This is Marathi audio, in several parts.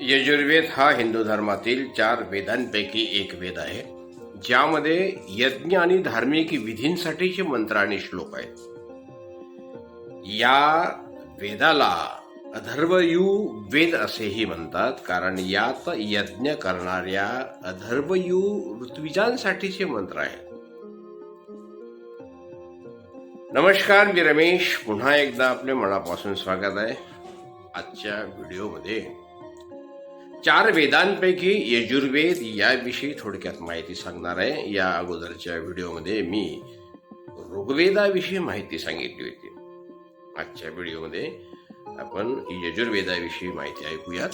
यजुर्वेद हा हिंदू धर्मातील चार वेदांपैकी एक वेद आहे ज्यामध्ये यज्ञ आणि धार्मिक विधींसाठीचे मंत्र आणि श्लोक आहेत. या वेदाला अधर्वयू वेद असेही म्हणतात कारण यात यज्ञ करणाऱ्या अधर्वयू ऋत्विजांसाठीचे मंत्र आहेत. नमस्कार मी रमेश. पुन्हा एकदा आपले मनापासून स्वागत आहे. आजच्या व्हिडिओमध्ये चार वेदांपैकी यजुर्वेद याविषयी थोडक्यात माहिती सांगणार आहे. या अगोदरच्या व्हिडिओमध्ये मी ऋग्वेदाविषयी माहिती सांगितली होती. आजच्या व्हिडिओमध्ये आपण यजुर्वेदाविषयी माहिती ऐकूयात.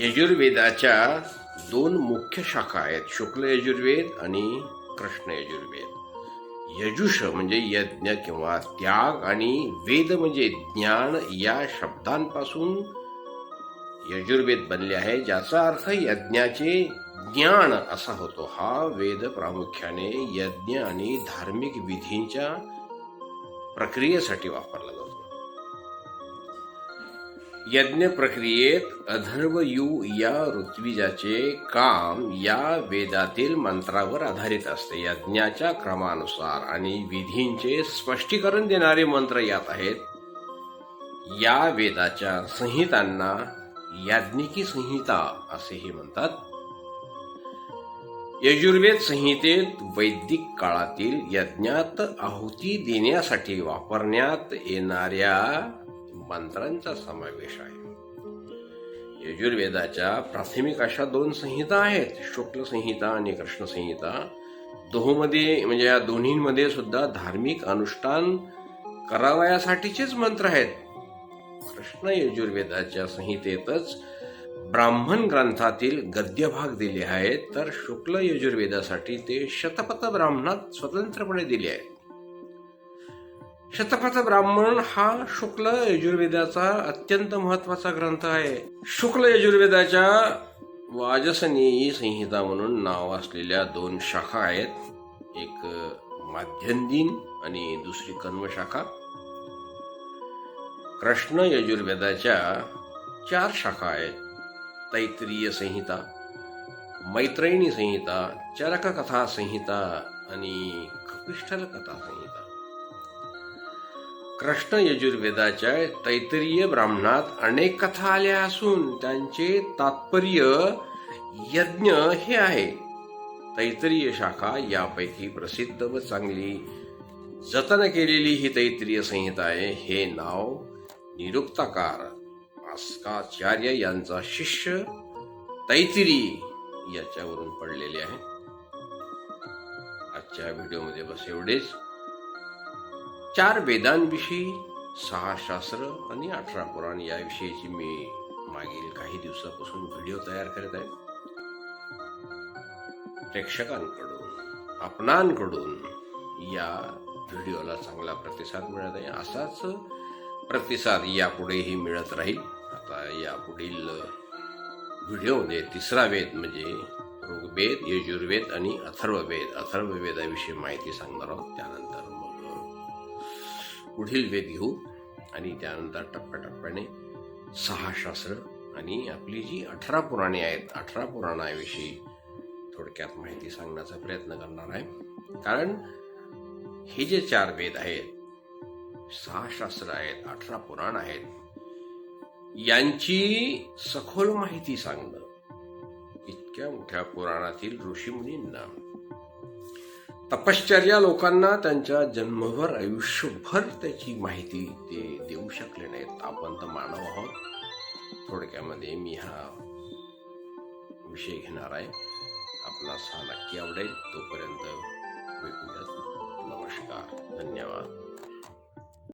यजुर्वेदाच्या दोन मुख्य शाखा आहेत शुक्ल यजुर्वेद आणि कृष्ण यजुर्वेद. यजुष म्हणजे यज्ञ किंवा त्याग आणि वेद म्हणजे ज्ञान या शब्दांपासून यजुर्वेद बनले आहे ज्याचा अर्थ यज्ञाचे ज्ञान असा होतो. हा वेद प्रामुख्याने यज्ञ आणि धार्मिक विधींच्या प्रक्रियेसाठी वापरला जातो. यज्ञ प्रक्रियेत अधर्वयू या ऋत्विजाचे काम या वेदातील मंत्रावर आधारित असते. यज्ञाच्या क्रमानुसार आणि विधींचे स्पष्टीकरण देणारे मंत्र यात आहेत. या वेदाच्या संहितांना याज्ञिकी संहिता असेही म्हणतात. यजुर्वेद संहितेत वैदिक काळातील यज्ञात आहुती देण्यासाठी वापरण्यात येणाऱ्या मंत्रांचा समावेश आहे. यजुर्वेदाच्या प्राथमिक अशा दोन संहिता आहेत. शुक्ल संहिता आणि कृष्ण संहिता. दोहोमध्ये म्हणजे या दोन्हीमध्ये सुद्धा धार्मिक अनुष्ठान करावयासाठीचेच मंत्र आहेत. कृष्ण यजुर्वेदाच्या संहितेतच ब्राह्मण ग्रंथातील गद्यभाग दिले आहेत तर शुक्ल यजुर्वेदासाठी ते शतपथ ब्राह्मणात स्वतंत्रपणे दिले आहेत. शतपथ ब्राह्मण हा शुक्ल यजुर्वेदाचा अत्यंत महत्त्वाचा ग्रंथ आहे. शुक्ल यजुर्वेदाच्या वाजसनीयी संहिता म्हणून नाव असलेल्या दोन शाखा आहेत. एक माध्यंदिन आणि दुसरी कन्वशाखा कृष्ण यजुर्वेदाच्या चार शाखा आहेत. तैत्रीय संहिता मैत्रिणी संहिता चरककथा संहिता आणि कपिष्ठल कथा संहिता. कृष्ण यजुर्वेदाच्या तैतरीय ब्राह्मणात अनेक कथा आल्या असून त्यांचे तात्पर्य यज्ञ हे आहे. तैतरीय शाखा यापैकी प्रसिद्ध व चांगली जतन केलेली ही तैत्रीय संहिता आहे. हे नाव निरुक्ताकार आस्काचार्य यांचा शिष्य तैतिरी याच्यावरून पडलेले आहे. आजच्या व्हिडिओमध्ये बस एवढेच. चार वेदांविषयी सहा शास्त्र आणि अठरा पुराण याविषयीची मी मागील काही दिवसापासून व्हिडिओ तयार करत आहे. प्रेक्षकांकडून आपणांकडून या व्हिडिओला चांगला प्रतिसाद मिळत आहे. असाच प्रतिसाद यापुढेही मिळत राहील. आता यापुढील व्हिडिओमध्ये म्हणजे तिसरा वेद म्हणजे ऋग्वेद यजुर्वेद आणि अथर्ववेद. अथर्ववेदाविषयी माहिती सांगणार आहोत त्यानंतर मग पुढील वेद घेऊ आणि त्यानंतर टप्प्याटप्प्याने सहा शास्त्र आणि आपली जी अठरा पुराणे आहेत अठरा पुराणाविषयी थोडक्यात माहिती सांगण्याचा प्रयत्न करणार आहे. कारण हे जे चार वेद आहेत सहा शास्त्र आहेत अठरा पुराण आहेत. यांची सखोल माहिती सांगणं इतक्या मोठ्या पुराणातील ऋषीमुनींना तपश्चर्या लोकांना त्यांच्या जन्मभर आयुष्यभर त्याची माहिती ते देऊ शकले नाहीत. आपण तर मानव आहोत. थोडक्यामध्ये मी हा विषय घेणार आहे. आपणास हा नक्की आवडेल. तोपर्यंत भेटूयात. नमस्कार. धन्यवाद.